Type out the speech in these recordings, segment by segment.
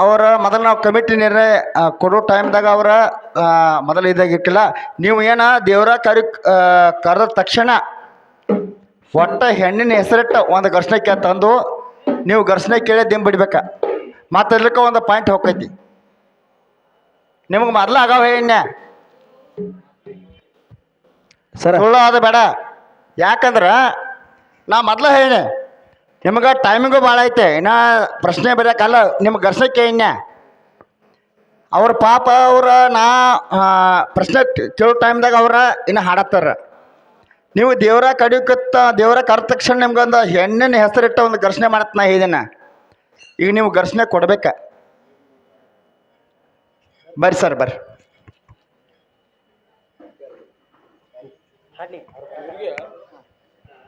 ಅವರ ಮೊದಲು ನಾವು ಕಮಿಟಿ ನಿರ್ಣಯ ಕೊಡೋ ಟೈಮ್ದಾಗ ಅವರ ಮೊದಲು ಇದಾಗಿಟ್ಟಿಲ್ಲ ನೀವು ಏನ ದೇವರ ಕರಿ ಕರೆದ ತಕ್ಷಣ ಒಟ್ಟ ಹೆಣ್ಣಿನ ಹೆಸರಿಟ್ಟ ಒಂದು ಘರ್ಷಣೆಗೆ ತಂದು ನೀವು ಘರ್ಷಣೆ ಕೇಳಿ ದಿಂಬ ಬಿಡ್ಬೇಕ. ಮತ್ತೆ ಇರ್ಲಿಕ್ಕೆ ಒಂದು ಪಾಯಿಂಟ್ ಹೋಗ್ತೈತಿ. ನಿಮಗೆ ಮೊದಲು ಆಗವ ಹೆಣ್ಣೆ ಸರ್. ಸುಳ್ಳು ಅದು ಬೇಡ. ಯಾಕಂದ್ರೆ ನಾ ಮೊದಲು ಹೇಳಿ ನಿಮ್ಗೆ ಟೈಮಿಂಗು ಭಾಳ ಐತೆ. ಇನ್ನ ಪ್ರಶ್ನೆ ಬರೋಕ್ಕಲ್ಲ ನಿಮ್ಗೆ ಘರ್ಷಕ್ಕೆ ಇನ್ನ. ಅವ್ರ ಪಾಪ ಅವ್ರ ನಾ ಪ್ರಶ್ನೆ ಕೇಳೋ ಟೈಮ್ದಾಗ ಅವ್ರ ಇನ್ನು ಹಾಡತ್ತಾರ. ನೀವು ದೇವರ ಕಡಿಯೋಕತ್ತ, ದೇವರ ಕರೆದ ತಕ್ಷಣ ನಿಮ್ಗೊಂದು ಹೆಣ್ಣಿನ ಹೆಸರಿಟ್ಟ ಒಂದು ಘರ್ಷಣೆ ಮಾಡತ್ತೆ ನಾ ಇದನ್ನು ಈಗ ನೀವು ಘರ್ಷಣೆ ಕೊಡ್ಬೇಕ. ಬರ್ರಿ ಸರ್, ಬರ್ರಿ.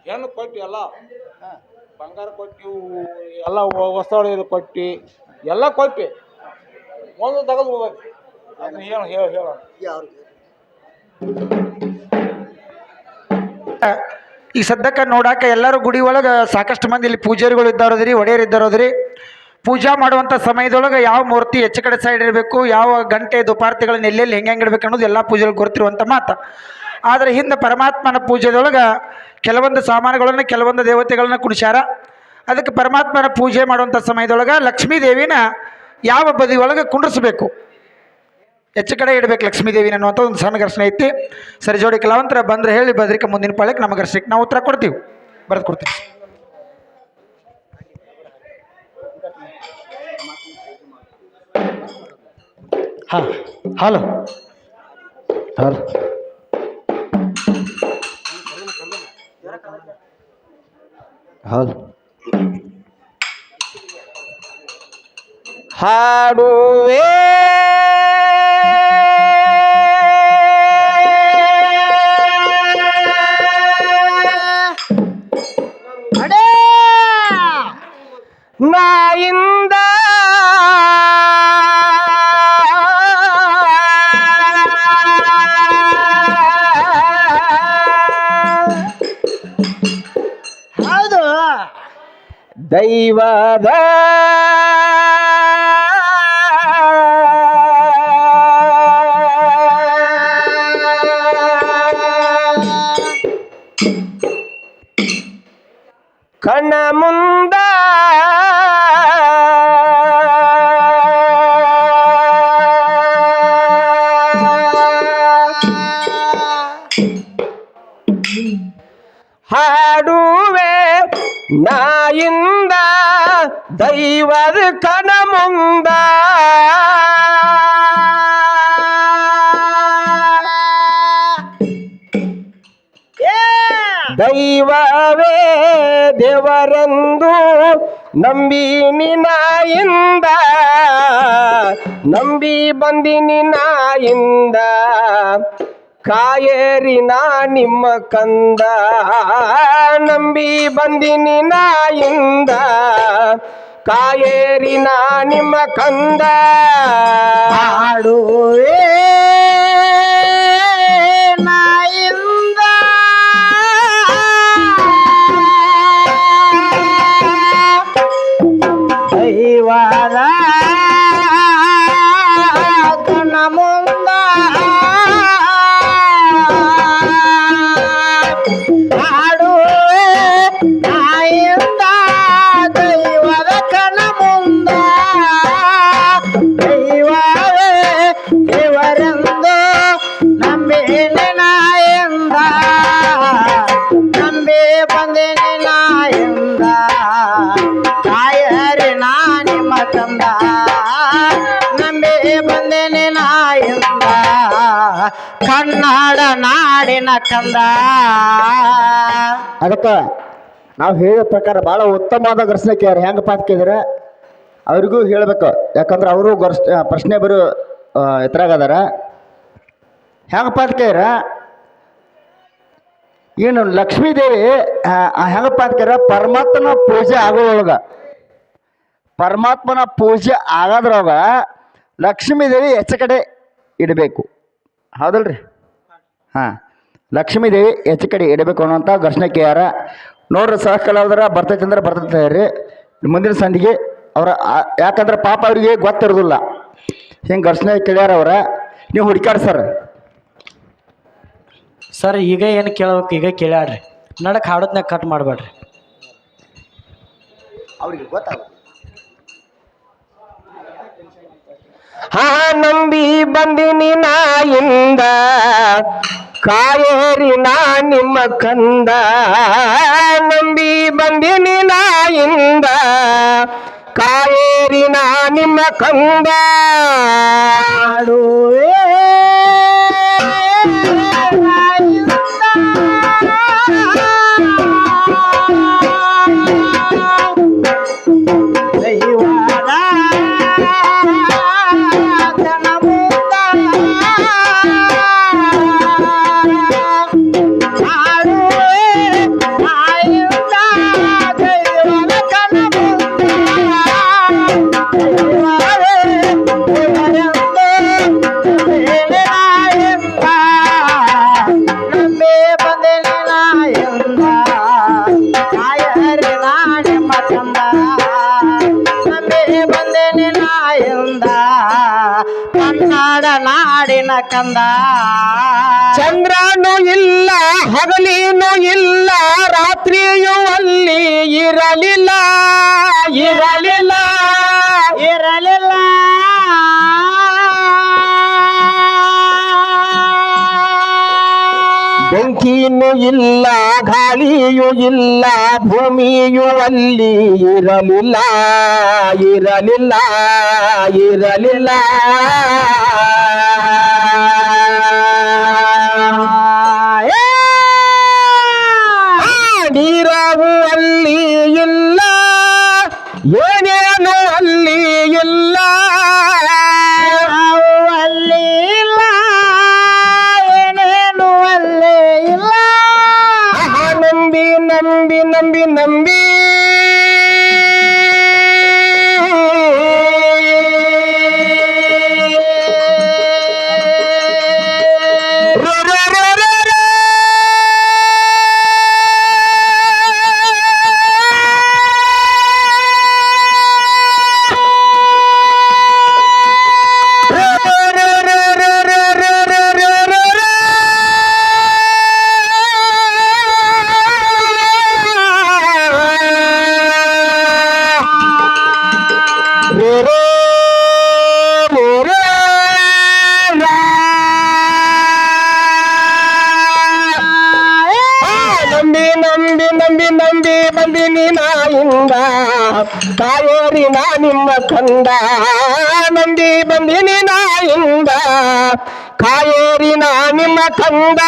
ಹೆಣ್ಣು ಕೊಟ್ಟು ಎಲ್ಲ? ಬಂಗಾರ ಕೊಟ್ಟು, ಎಲ್ಲ ಇದು ಕೊಟ್ಟು, ಎಲ್ಲ ಕೊಟ್ಟು. ಒಂದು ತೆಗೆದು ಹೋಗ್ಬೇಕು ಅದನ್ನ ಹೇಳು ಹೇಳು ಹೇಳು. ಈ ಸದ್ಯಕ್ಕೆ ನೋಡಾಕ ಎಲ್ಲರೂ ಗುಡಿ ಒಳಗೆ ಸಾಕಷ್ಟು ಮಂದಿ ಇಲ್ಲಿ ಪೂಜಾರಿಗಳು ಇದ್ದಾರೋದ್ರಿ ಒಡೆಯರು ಇದ್ದಾರೋದ್ರಿ ಪೂಜಾ ಮಾಡುವಂಥ ಸಮಯದೊಳಗೆ ಯಾವ ಮೂರ್ತಿ ಹೆಚ್ಚು ಕಡೆ ಸೈಡ್ ಇರಬೇಕು, ಯಾವ ಗಂಟೆ ದುಪಾರ್ತಿಗಳನ್ನ ಎಲ್ಲೆಲ್ಲಿ ಹೆಂಗೆ ಹೆಂಗೆ ಇಡಬೇಕು ಅನ್ನೋದು ಎಲ್ಲ ಪೂಜೆಗಳು ಗೊತ್ತಿರುವಂಥ ಮಾತು. ಆದರೆ ಹಿಂದೆ ಪರಮಾತ್ಮನ ಪೂಜೆದೊಳಗೆ ಕೆಲವೊಂದು ಸಾಮಾನುಗಳನ್ನು ಕೆಲವೊಂದು ದೇವತೆಗಳನ್ನ ಕುಡಿಸ್ಯಾರ. ಅದಕ್ಕೆ ಪರಮಾತ್ಮನ ಪೂಜೆ ಮಾಡುವಂಥ ಸಮಯದೊಳಗೆ ಲಕ್ಷ್ಮೀ ದೇವಿನ ಯಾವ ಬದಿಯೊಳಗೆ ಒಳಗೆ ಕುಂಡ್ರಿಸ್ಬೇಕು. ಹೆಚ್ಚು ಕಡೆ ಇಡಬೇಕು ಲಕ್ಷ್ಮೀ ದೇವಿನ ಅನ್ನುವಂಥ ಒಂದು ಸಣ್ಣ ಘರ್ಷಣೆ ಐತಿ. ಸರಿ ಜೋಡಿ ಕಲಾವಂತರ ಬಂದರೆ ಹೇಳಿ ಬದ್ರಿಕ ಮುಂದಿನ ಪಾಳಕ್ಕೆ ನಮ್ಮ ಘರ್ಷಣೆಗೆ ನಾವು ಉತ್ತರ ಕೊಡ್ತೀವಿ. ಬರೆದು ಕೊಡ್ತೀವಿ ಹಾಂ ಹಲೋ. ಹಲೋ. ಹಾಡುವೆ ಅಡೇ ನಾಯಿಂದ ದೈವದ ಕಣ್ಣ ಮುಂದ ಹಾಡುವೆ ನಾಯಿಂದ ದೈವದ ಕಣ ಮುಂದ ದೈವವೇ ದೇವರೆಂದು ನಂಬಿನಿ ನಾಯಿಂದ ನಂಬಿ ಬಂದಿನಿ ನಾಯಿಂದ ಕಾಯೇರಿ ನಾ ನಿಮ್ಮ ಕಂದ ನಂಬಿ ಬಂದಿನಿ ನಾಯಿಂದ ಕಾಯೇರಿ ನಾ ನಿಮ್ಮ ಕಂದ ಹಾಡುವೆ. ಕಂದ ಅದಕ್ಕೆ ನಾವು ಹೇಳಿದ ಪ್ರಕಾರ ಭಾಳ ಉತ್ತಮವಾದ ಘರ್ಷಣೆ ಹೆಂಗ ಹೆಂಗೆ ಪಾತ್ಕಿದ್ರೆ ಅವ್ರಿಗೂ ಹೇಳಬೇಕು. ಯಾಕಂದ್ರೆ ಅವರು ಘರ್ಷ ಪ್ರಶ್ನೆ ಬರೋ ಎತ್ತರಾಗದಾರ. ಹೆಂಗ ಹೆಂಗೆ ಕೇಳ್ರ ಏನು ಲಕ್ಷ್ಮೀದೇವಿ ಹೆಂಗೆ ಪಾತ್ಕೇರ ಪರಮಾತ್ಮನ ಪೂಜೆ ಆಗೋದ್ರೊಳಗ. ಪರಮಾತ್ಮನ ಪೂಜೆ ಆಗೋದ್ರೊಳಗ ಲಕ್ಷ್ಮೀದೇವಿ ಹೆಚ್ಚ ಕಡೆ ಇಡಬೇಕು. ಹೌದಲ್ರಿ? ಹಾಂ. ಲಕ್ಷ್ಮೀದೇವಿ ಹೆಚ್ಚು ಕಡೆ ಇಡಬೇಕು ಅನ್ನೋಂಥ ಘರ್ಷಣೆ ಕೇಳ್ಯಾರ. ನೋಡ್ರಿ ಸಹ ಕಲಾವಿದರ ಬರ್ತೈತೆ ಅಂದ್ರೆ ಬರ್ತೈತೆ ರೀ. ಮುಂದಿನ ಸಂದಿಗೆ ಅವರ ಯಾಕಂದ್ರೆ ಪಾಪ ಅವ್ರಿಗೆ ಗೊತ್ತಿರೋದಿಲ್ಲ. ಹಿಂಗೆ ಘರ್ಷಣೆ ಕೇಳ್ಯಾರ ಅವರ. ನೀವು ಹುಡುಕಾಡ್ರಿ ಸರ್. ಸರ್ ಈಗ ಏನು ಕೇಳ್ಬೇಕು ಈಗ ಕೇಳ್ಯಾಡ್ರಿ ನಡಕ್ಕೆ ಹಾಡೋದ್ನಾಗ ಕಟ್ ಮಾಡಬೇಡ್ರಿ. ಅವ್ರಿಗೆ ಗೊತ್ತಾಗ ಹಾ ನಂಬಿ ಬಂದಿನಿ ನಾಯಿಂದ ಕಾಯೇರಿ ನಾ ನಿಮ್ಮ ಕಂದ ನಂಬಿ ಬಂದಿನಿ ನಾಯಿಂದ ಕಾಯೇರಿ ನಾ ನಿಮ್ಮ ಕಂದ. ಕಂದ. ಚಂದ್ರನು ಇಲ್ಲ ಹಗಲಿನೂ ಇಲ್ಲ ರಾತ್ರಿಯೂ ಅಲ್ಲಿ ಇರಲಿಲ್ಲ. ಇರಲಿಲ್ಲ ಇರಲಿಲ್ಲ. ಬೆಂಕಿಯೂ ಇಲ್ಲ ಗಾಳಿಯೂ ಇಲ್ಲ ಭೂಮಿಯೂ ಅಲ್ಲಿ ಇರಲಿಲ್ಲ. ಇರಲಿಲ್ಲ ಇರಲಿಲ್ಲ. ನೀರಾವು ಅಲ್ಲಿ ಇಲ್ಲ. ಏನೇನು ಬಂದಿನಿ ನಾಯಿಂದ ಕಾಯೇರಿ ನಾ ನಿಮ್ಮ ಕಂದ. ನಂದಿ ಬಂದಿನಿ ನಾಯಿಂದ ಕಾಯೇರಿ ನಾ ನಿಮ್ಮ ಕಂದ.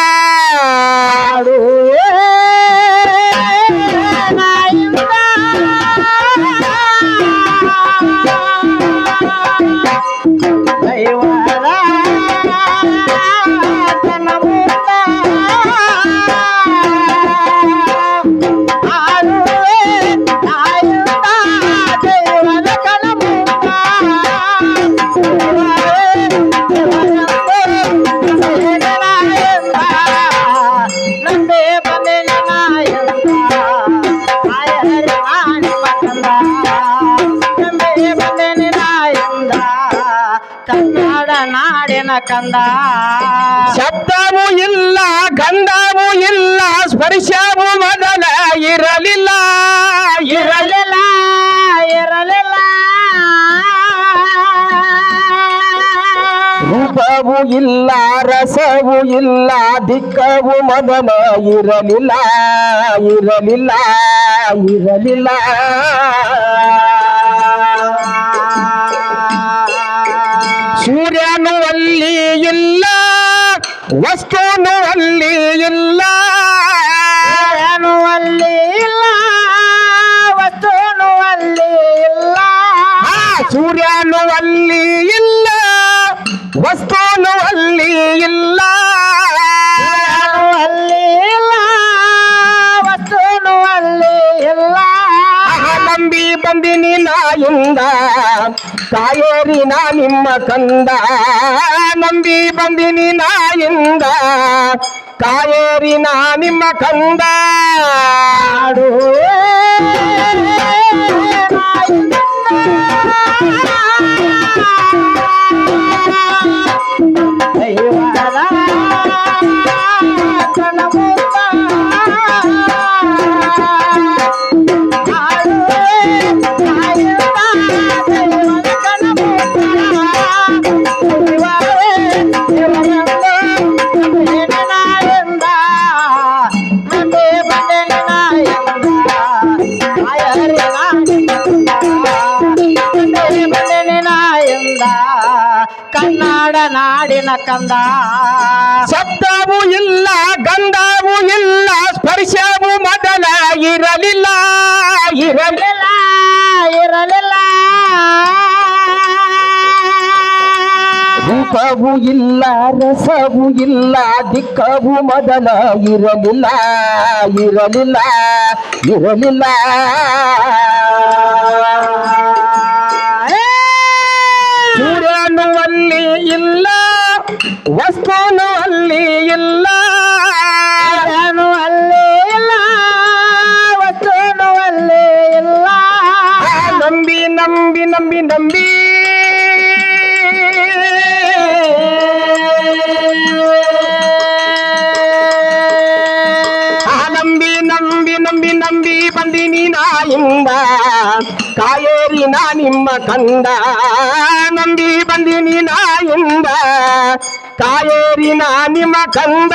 ಕಂದ. ಶಬ್ದವೂ ಇಲ್ಲ ಗಂಧವೂ ಇಲ್ಲ ಸ್ಪರ್ಶವೂ ಮೊದಲ ಇರಲಿಲ್ಲ. ಇರಲಿಲ್ಲ ಇರಲಿಲ್ಲ. ರೂಪವೂ ಇಲ್ಲ ರಸವೂ ಇಲ್ಲ ದಿಕ್ಕವು ಮೊದಲ ಇರಲಿಲ್ಲ ಇರಲಿಲ್ಲ ಇರಲಿಲ್ಲ. ಸೂರ್ಯನು ಅಲ್ಲಿ ಇಲ್ಲ ವಸ್ತುನು ಅಲ್ಲಿ ಇಲ್ಲ. ಸೂರ್ಯನು ಅಲ್ಲಿ ಇಲ್ಲ ವಸ್ತುನು ಅಲ್ಲಿ ಇಲ್ಲ. ಸೂರ್ಯನು ಅಲ್ಲಿ ಇಲ್ಲ ವಸ್ತುನು ಅಲ್ಲಿ ಇಲ್ಲ. ಅಲ್ಲಿ ಇಲ್ಲ ವಸ್ತುನು ಅಲ್ಲಿ ಇಲ್ಲ. ನಂಬಿ ಬಂದಿನಿ ನಾಯಿಂದ. ಕಾಯೇರಿ ನಾ ನಿಮ್ಮ ಕಂದ ನಂಬಿ ಬಂದಿನಿ ನಾಯಿಂದ. ಕಾಯೇರಿ ನಾ ನಿಮ್ಮ ಕಂದ. ನಾಡು ಕಂದ ಶಬ್ದವೂ ಇಲ್ಲ ಗಂಧವೂ ಇಲ್ಲ ಸ್ಪರ್ಶವೂ ಮೊದಲ ಇರಲಿಲ್ಲ ಇರಲಿಲ್ಲ ಇರಲಿಲ್ಲ ರೂಪವೂ ಇಲ್ಲ ರಸವೂ ಇಲ್ಲ ದಿಕ್ಕವೂ ಮೊದಲ ಇರಲಿಲ್ಲ ಇರಲಿಲ್ಲ ಇರಲಿಲ್ಲ ಯಸ್ಕೂನು ಅಲ್ಲಿ ಇಲ್ಲ ನಾನು ಅಲ್ಲಿ ಇಲ್ಲ ವಸ್ತೂನು ಅಲ್ಲಿ ಇಲ್ಲ ನಂಬಿ ನಂಬಿ ನಂಬಿ ನಂಬಿ நம்பி நம்பி நம்பி நம்பி பந்தினி நாயிந்த காயேறி நான் இம்ம கந்த நம்பி பந்தினி நாயிந்த ನಾಯಿಂದ ಕಾಯೇರಿ ನಾ ನಿಮ್ಮ ಕಂದ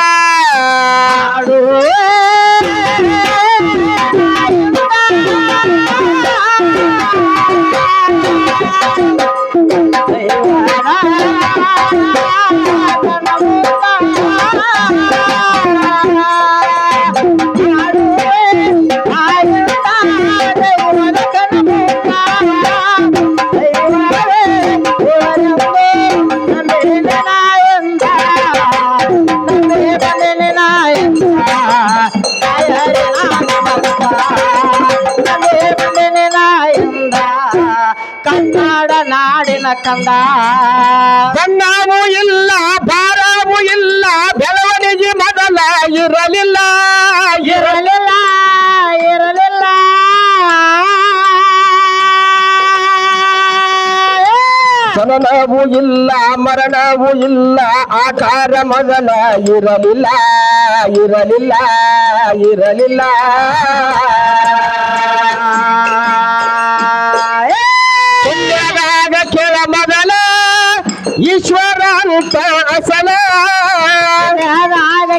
ಕಂದ ಬಣ್ಣವೂ ಇಲ್ಲ ಭಾರವೂ ಇಲ್ಲ ಬೆಳವಣಿಗೆ ಮೊದಲ ಇರಲಿಲ್ಲ ಇರಲಿಲ್ಲ ಇರಲಿಲ್ಲ ಜನನವೂ ಇಲ್ಲ ಮರಣವೂ ಇಲ್ಲ ಆಕಾರ ಮೊದಲ ಇರಲಿಲ್ಲ ಇರಲಿಲ್ಲ ಇರಲಿಲ್ಲ ಉಪವಾಸನ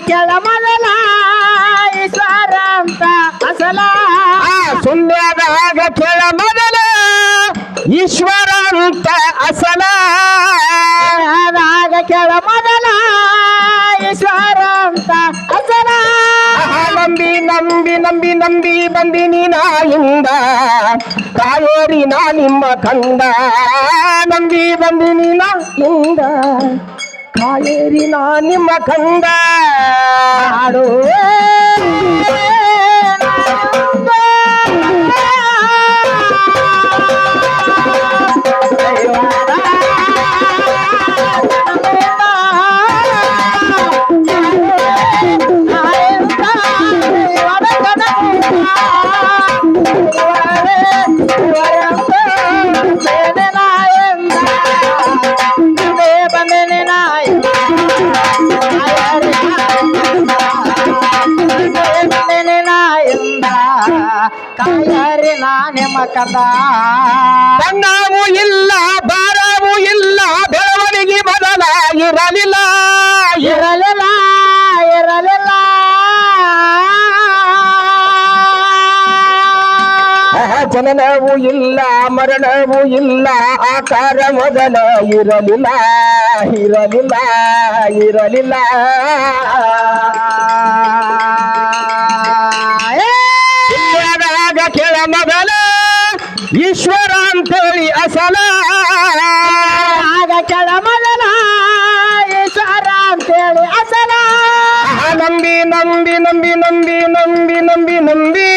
ಕೆಳ ಮೊದಲ ಈಶ್ವರ ಅಂತ ಅಸಲ. ಸುಳ್ಯದಾಗ ಕೆಳ ಮೊದಲ ಈಶ್ವರ ಅಂತ ಅಸಲ. ಕೆಳ ಮೊದಲ ಈಶ್ವರ ನಂಬಿ ನಂಬಿ ನಂಬಿ ಬಂದಿನಿ ನಾಯಿಂದ ಕಾಯೋರಿ ನಾ ನಿಮ್ಮ ಕಂದ. ನಂಬಿ ಬಂದಿನಿ ನಾಯಿಂದ ಕಾಯೇರಿ ನಾ ನಿಮ್ಮ ಕಂದ. ಹಾಡು. ಮರಣವೂ ಇಲ್ಲ ಆಕಾರ ಮೊದಲ ಇರಲಿಲ್ಲ ಇರಲಿಲ್ಲ ಇರಲಿಲ್ಲ. ಇಲ್ಲದಾಗ ಕೆಳ ಮೊದಲ ಈಶ್ವರ ಅಂತೇಳಿ ಅಸಲ. ಆಗ ಕೆಳ ಮೊದಲ ಈಶ್ವರ ಅಂತೇಳಿ ಅಸಲ. ನಂಬಿ ನಂಬಿ ನಂಬಿ ನಂಬಿ ನಂಬಿ ನಂಬಿ ನಂಬಿ.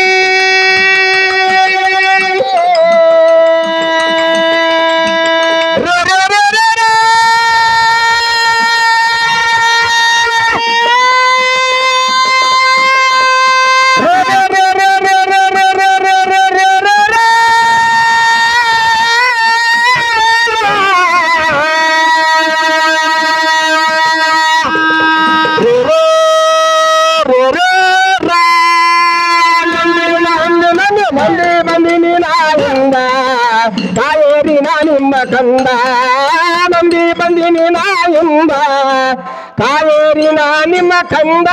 ಬಂದಿ ಬಂದಿನಿ ನಾಯಿಂದ ಕಾಯೇರಿ ನಿಮ್ಮ ಕಂದ. ಬಂದಿ ಬಂದಿನಿ ನಾಯಿಂದ ಕಾವೇರಿ ನಿಮ್ಮ ಕಂದ.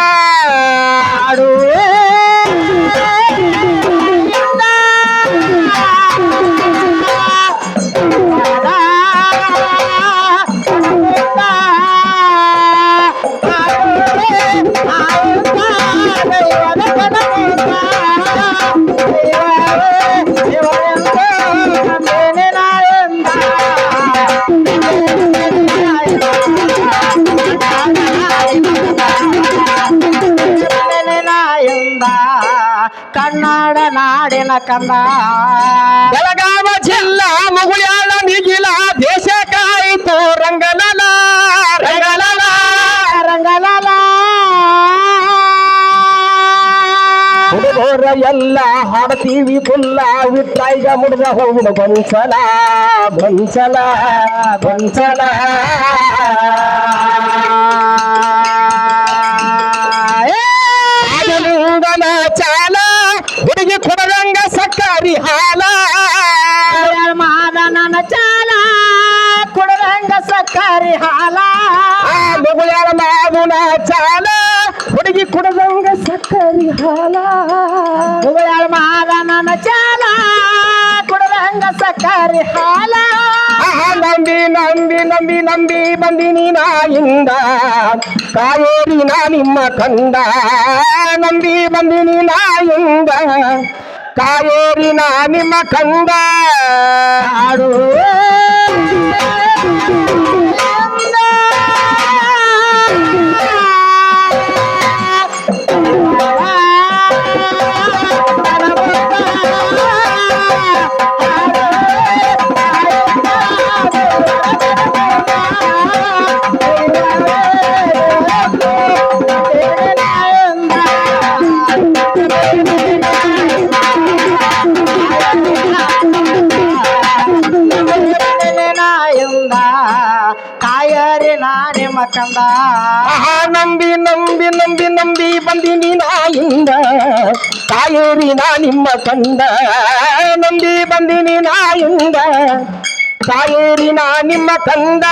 ನಾಡಿನ ಕಂದ ಬೆಳಗಾವ ಜಿಲ್ಲಾ ಮುಗುಳ್ಯಾಳ ನಿಗಿಲ ದೇಶ ಕಾಯಿತು ರಂಗಲಲ ರಂಗಲಲ ರಂಗಲಾಲ ಹುಡುಗರ ಎಲ್ಲ ಹಾಡ್ತೀವಿ ಪುಲ್ಲ ವಿಟ್ಟಾಯ್ಗ ಮುಡ್ದ ಹೋಗಿನ ಗೊಂಚಲ ಗೊಂಚಲ ಗೊಂಚಲ ಸಕ್ಕರಿ ಹಾಲ ಮಾದನನ ಚಾಲ. ಕುಡರಂಗ ಸಕ್ಕರಿ ಹಾಲ. ಆ ಮುಗುಳ್ಯಾಳ ಮಾವುನ ಚಾಲ. ಹುಡುಗಿ ಕುಡದಂಗ ಸಕ್ಕರಿ ಹಾಲ. ಮುಗಳ ಮಾದನನ ಚಾಲ. ಕುಡರಂಗ ಸಕ್ಕರಿ ಹಾಲ. ಆಹಾ, ನಂಬಿ ನಂಬಿ ನಂಬಿ ನಂಬಿ ಬಂದಿನಿ ನಾಯಿಂದ ಕಾವೇರಿ ನಾ ನಿಮ್ಮ ಕಂದ. ನಂಬಿ ಬಂದಿನಿ ನಾಯಿಂದ ಕಾವೇರಿ ನಾ ನಿಮ್ಮ ಕಂದ ಮಕ್ಕಂದ ಆಹಾ, ನಂಬಿ ನಂಬಿ ನಂಬಿ ನಂಬಿ ಬಂದಿನಿ ನಾಯಿಂದ. ತಾಯೇರಿ ನಾ ನಿಮ್ಮ ಕಂದ ನಂಬಿ ಬಂದಿನಿ ನಾಯಿಂದ. ತಾಯೇರಿ ನಾ ನಿಮ್ಮ ಕಂದ